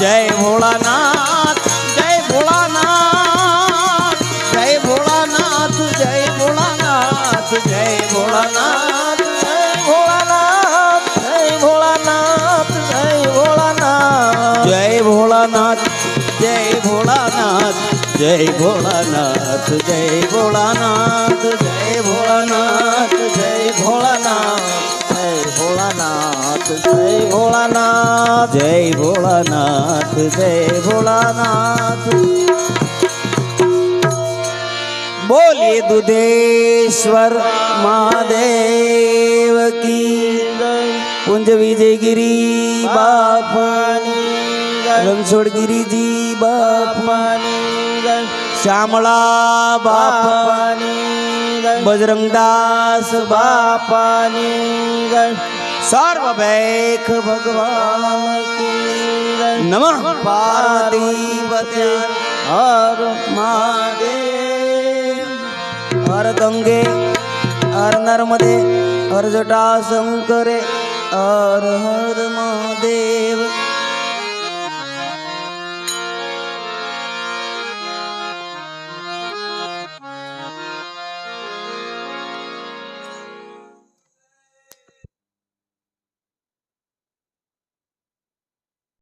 જય ભોળાનાથ જય ભોળાનાથ જય ભોળાનાથ જય ભોળાનાથ જય ભોળાનાથ જય ભોળાનાથ જય ભોળાનાથ જય ભોળાનાથ જય ભોળાનાથ જય ભોળાનાથ જય ભોળાનાથ જય ભોળાનાથ જય जय भोलानाथ जय भोलानाथ जय भोलानाथ। बोले दुधेश्वर महादेव की। कुंज विजयगिरी बापानी जी बापानी श्यामला बापानी बजरंगदास बापानी બાપાની સર્વભૈખ ભગવાન નમઃ. પાર્વતી હર મહાદેવ. હર ગંગે, હર નર્મદે, હર જટા શંકરે હર હર મહાદેવ.